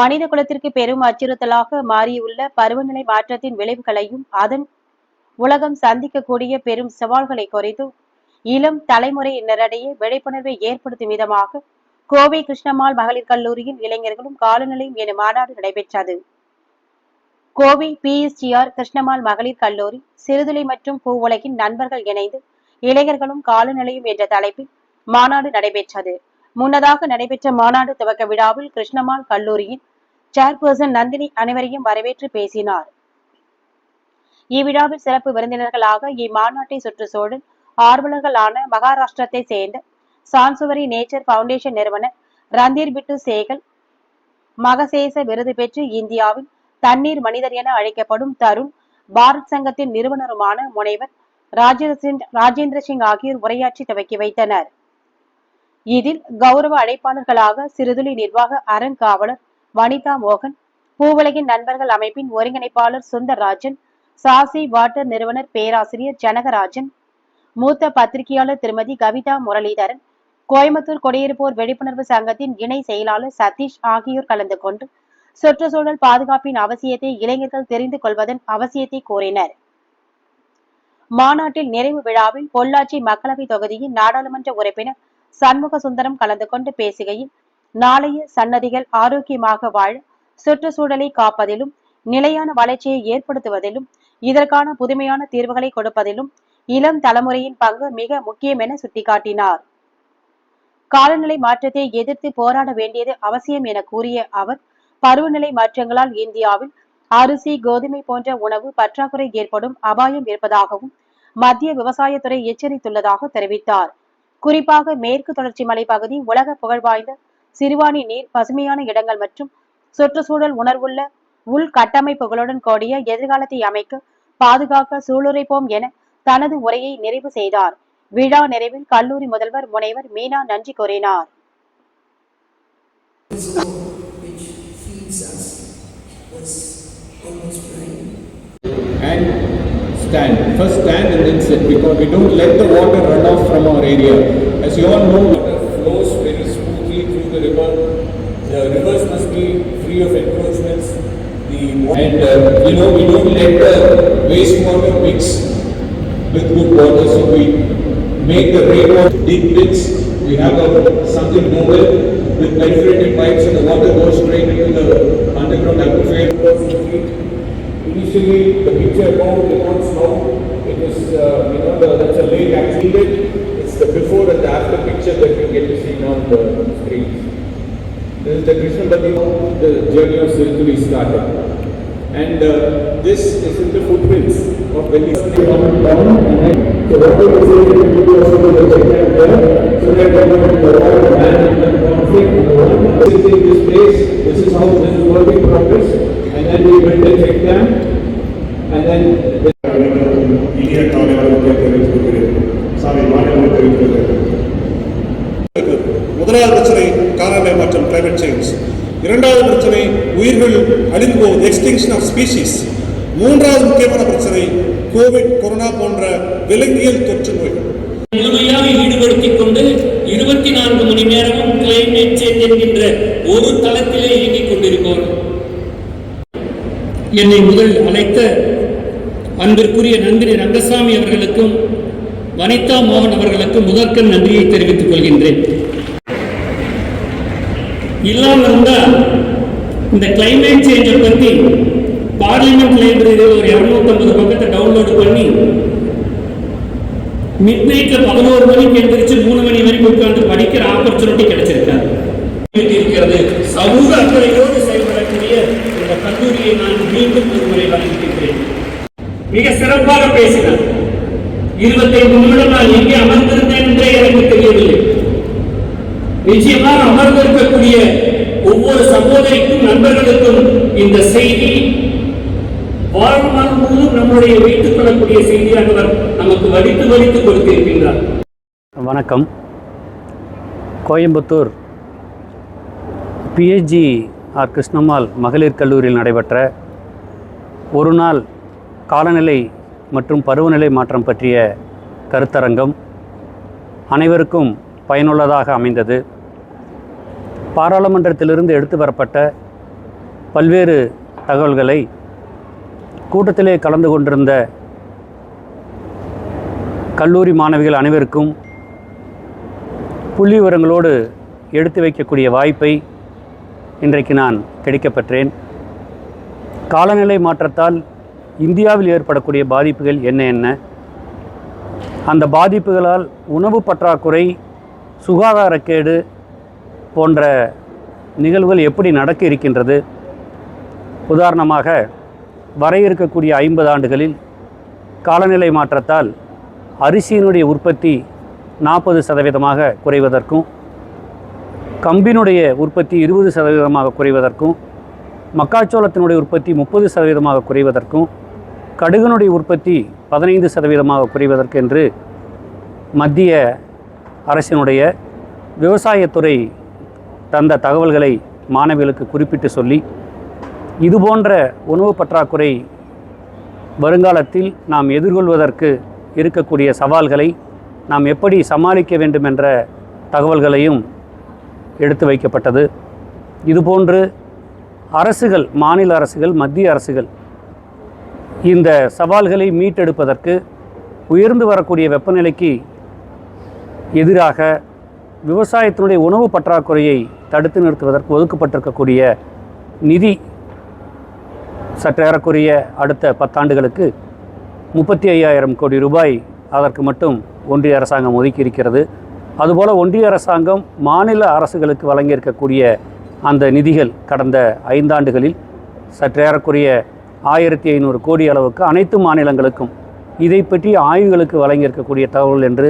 மனித குலத்திற்கு பெரும் அச்சுறுத்தலாக மாறியுள்ள பருவநிலை மாற்றத்தின் விளைவுகளையும் அதன் உலகம் சந்திக்கக்கூடிய பெரும் சவால்களை குறித்து இளம் தலைமுறையினரிடையே விழிப்புணர்வை ஏற்படுத்தும் விதமாக கோவை கிருஷ்ணம்மாள் மகளிர் கல்லூரியில் இளைஞர்களும் காலநிலையும் எனும் மாநாடு நடைபெற்றது. கோவை பிஎஸ்டிஆர் கிருஷ்ணம்மாள் மகளிர் கல்லூரி சிறுதுளை மற்றும் பூ உலகின் நண்பர்கள் இணைந்து இளைஞர்களும் காலநிலையும் என்ற தலைப்பில் மாநாடு நடைபெற்றது. முன்னதாக நடைபெற்ற மாநாடு துவக்க விழாவில் கிருஷ்ணம்மாள் கல்லூரியின் சேர்பர்சன் நந்தினி அனைவரையும் வரவேற்று பேசினார். இவ்விழாவில் சிறப்பு விருந்தினர்களாக இம்மாநாட்டை சுற்றுச்சூழல் ஆர்வலர்களான மகாராஷ்டிரத்தை சேர்ந்த சான்சுவரி நேச்சர் பவுண்டேஷன் நிறுவனர் ரந்தீர் பிட்டு சேகல் மகசேச விருது பெற்று இந்தியாவின் தண்ணீர் மனிதர் என அழைக்கப்படும் தருண் பாரத் சங்கத்தின் நிறுவனருமான முனைவர் ராஜேந்திர ராஜேந்திர சிங் ஆகியோர் உரையாற்றி துவக்கி வைத்தனர். இதில் கௌரவ அழைப்பாளர்களாக சிறுதுளி நிர்வாக அறங்காவலர் வனிதா மோகன் பூவுலகின் நண்பர்கள் அமைப்பின் ஒருங்கிணைப்பாளர் சுந்தர்ராஜன் சாசி வாட்டர் நிறுவனர் பேராசிரியர் ஜனகராஜன் மூத்த பத்திரிகையாளர் திருமதி கவிதா முரளிதரன் கோயம்புத்தூர் குடியிருப்போர் விழிப்புணர்வு சங்கத்தின் இணை செயலாளர் சதீஷ் ஆகியோர் கலந்து கொண்டு சுற்றுச்சூழல் பாதுகாப்பின் அவசியத்தை இளைஞர்கள் தெரிந்து கொள்வதன் அவசியத்தை கூறினர். மாநாட்டில் நிறைவு விழாவில் பொள்ளாச்சி மக்களவை தொகுதியின் நாடாளுமன்ற உறுப்பினர் சண்முக சுந்தரம் கலந்து கொண்டு பேசுகையில் நாளைய சன்னதிகள் ஆரோக்கியமாக வாழ சுற்றுச்சூழலை காப்பதிலும் நிலையான வளர்ச்சியை ஏற்படுத்துவதிலும் இதற்கான புதுமையான தீர்வுகளை கொடுப்பதிலும் இளம் தலைமுறையின் பங்கு மிக முக்கியம் என சுட்டிக்காட்டினார். காலநிலை மாற்றத்தை எதிர்த்து போராட வேண்டியது அவசியம் என கூறிய அவர் பருவநிலை மாற்றங்களால் இந்தியாவில் அரிசி கோதுமை போன்ற உணவு பற்றாக்குறை ஏற்படும் அபாயம் இருப்பதாகவும் மத்திய விவசாயத்துறை எச்சரித்துள்ளதாக தெரிவித்தார். குறிப்பாக மேற்கு தொடர்ச்சி மலைப்பகுதி உலக புகழ்வாய்ந்த சிறுவாணி நீர் பசுமையான இடங்கள் மற்றும் சுற்றுச்சூழல் உணர்வுள்ள உள்கட்டமைப்புகளுடன் கூடிய எதிர்காலத்தை அமைக்க பாதுகாக்க சூளுரைப்போம் என தனது உரையை நிறைவு செய்தார் விழா நிறைவில் கல்லூரி முதல்வர் முனைவர் மீனா நன்றி கூறினார் Stand. First stand and then sit because we don't let the water run off from our area. As you all know, water flows free of encroachments. The and uh, you know we don't let the wastewater mix with good water, so we make the rainwater deep pits. We have a, something mobile with perforated pipes, and the water goes straight into the underground aquifer. Initially, the picture it was slow. It was, uh, you know, the, that's a lake actually. It's the before and the after picture that you get to see now on the screen. This is the Krishnapati, the journey of Sirtuli started. And uh, this is in the footprints of when we down and so what we will say is we will also the check there so that we know the management conflict and the water this is in this place, this is how this is work in progress and then we will then check them and then இரண்டாவது பிரச்சனை உயிர்கள் அழிந்து போவது extinction of species மூன்றாவது முக்கியமான பிரச்சனை Covid corona போன்ற விலங்கியல் தொற்று நோய்கள். முழுமையாக ஈடுபடுத்திக் கொண்டு இருபத்தி நான்கு மணி நேரமும் கிளைமேட் சேஞ்ச் என்கின்ற ஒரு தளத்திலே இயங்கிக் கொண்டிருப்போம் என்னை முதல் அழைத்த அன்பிற்குரிய நந்தினி ரங்கசாமி அவர்களுக்கும் வனிதா மோகன் அவர்களுக்கும் முதற்கண் நன்றியை தெரிவித்துக் கொள்கின்றேன். இல்லாமல் இருந்தால் இந்த கிளைமேட் சேஞ்சை பற்றி பார்லிமெண்ட் லைப்ரரியில் ஒரு இரநூத்தம்பது பக்கத்தை டவுன்லோடு பண்ணி மிட் நைட்ல பதினோரு மணிக்கு எழுந்திரிச்சு மூணு மணி வரைக்கும் உட்காந்து படிக்கிற ஆப்பர்ச்சுனிட்டி கிடைச்சிருக்காரு இருக்கிறது. சமூக அக்கறையோடு செயல்படக்கூடிய இந்த கல்லூரியை நான் மீண்டும் ஒரு முறை வழங்கியிருக்கிறேன் மிக சிறப்பாக பேசினார். இருபத்தைந்து நிமிடம் நான் எங்கே அமர்ந்திருந்தேன் என்றே எனக்கு தெரியவில்லை. நிச்சயமாக அமர்ந்திருக்கக்கூடிய வாழ்நாள் முழுவதும் நம்முடைய வைத்துக் கொள்ளக்கூடிய செய்தியாக நமக்கு வடித்து வடித்து கொடுத்திருக்கின்றார். வணக்கம். Coimbatore PHG R. கிருஷ்ணம்மாள் மகளிர் கல்லூரியில் நடைபெற்ற ஒரு நாள் காலநிலை மற்றும் பருவநிலை மாற்றம் பற்றிய கருத்தரங்கம் அனைவருக்கும் பயனுள்ளதாக அமைந்தது. பாராளுமன்றத்திலிருந்து எடுத்து வரப்பட்ட பல்வேறு தகவல்களை கூட்டத்திலே கலந்து கொண்டிருந்த கல்லூரி மாணவிகள் அனைவருக்கும் புள்ளி விவரங்களோடு எடுத்து வைக்கக்கூடிய வாய்ப்பை இன்றைக்கு நான் கிடைக்கப்பெற்றேன். காலநிலை மாற்றத்தால் இந்தியாவில் ஏற்படக்கூடிய பாதிப்புகள் என்ன என்ன? அந்த பாதிப்புகளால் உணவு பற்றாக்குறை சுகாதாரக்கேடு போன்ற நிகழ்வுகள் எப்படி நடக்க இருக்கின்றது? உதாரணமாக வர இருக்கக்கூடிய ஐம்பது ஆண்டுகளில் காலநிலை மாற்றத்தால் அரிசியினுடைய உற்பத்தி நாற்பது சதவீதமாக குறைவதற்கும் கம்பினுடைய உற்பத்தி இருபது சதவீதமாக குறைவதற்கும் மக்காச்சோளத்தினுடைய உற்பத்தி முப்பது சதவீதமாக குறைவதற்கும் கடுகனுடைய உற்பத்தி பதினைந்து சதவீதமாக குறைவதற்கு என்று மத்திய அரசினுடைய விவசாயத்துறை தந்த தகவல்களை மாணவிகளுக்கு குறிப்பிட்டு சொல்லி இதுபோன்ற உணவு பற்றாக்குறை வருங்காலத்தில் நாம் எதிர்கொள்வதற்கு இருக்கக்கூடிய சவால்களை நாம் எப்படி சமாளிக்க வேண்டும் என்ற தகவல்களையும் எடுத்து வைக்கப்பட்டது. இதுபோன்று அரசுகள் மாநில அரசுகள் மத்திய அரசுகள் இந்த சவால்களை மீட்டெடுப்பதற்கு உயர்ந்து வரக்கூடிய வெப்பநிலைக்கு எதிராக விவசாயத்தினுடைய உணவு பற்றாக்குறையை தடுத்து நிறுத்துவதற்கு ஒதுக்கப்பட்டிருக்கக்கூடிய நிதி சற்றேறக்குரிய அடுத்த பத்தாண்டுகளுக்கு முப்பத்தி ஐயாயிரம் கோடி ரூபாய் அதற்கு மட்டும் ஒன்றிய அரசாங்கம் ஒதுக்கி இருக்கிறது அதுபோல் ஒன்றிய அரசாங்கம் மாநில அரசுகளுக்கு வழங்கியிருக்கக்கூடிய அந்த நிதிகள் கடந்த ஐந்தாண்டுகளில் சற்றேறக்குரிய ஆயிரத்தி ஐநூறு கோடி அளவுக்கு அனைத்து மாநிலங்களுக்கும் இதை பற்றி ஆய்வுகளுக்கு வழங்கியிருக்கக்கூடிய தகவல் என்று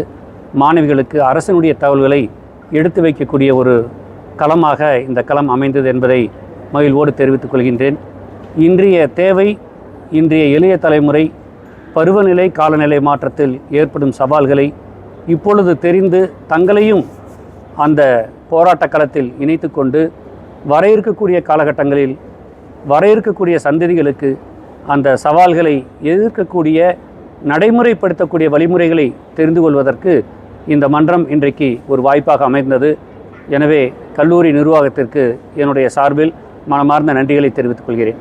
மாணவிகளுக்கு அரசினுடைய தகவல்களை எடுத்து வைக்கக்கூடிய ஒரு களமாக இந்த களம் அமைந்தது என்பதை மகிழ்வோடு தெரிவித்துக் கொள்கின்றேன். இன்றைய தேவை இன்றைய இளைய தலைமுறை பருவநிலை காலநிலை மாற்றத்தில் ஏற்படும் சவால்களை இப்பொழுது தெரிந்து தங்களையும் அந்த போராட்ட களத்தில் இணைத்து கொண்டு வர இருக்கக்கூடிய காலகட்டங்களில் வர இருக்கக்கூடிய சந்ததிகளுக்கு அந்த சவால்களை எதிர்க்கக்கூடிய நடைமுறைப்படுத்தக்கூடிய வழிமுறைகளை தெரிந்து கொள்வதற்கு இந்த மன்றம் இன்றைக்கு ஒரு வாய்ப்பாக அமைந்தது. எனவே கல்லூரி நிர்வாகத்திற்கு என்னுடைய சார்பில் மனமார்ந்த நன்றிகளை தெரிவித்துக் கொள்கிறேன்.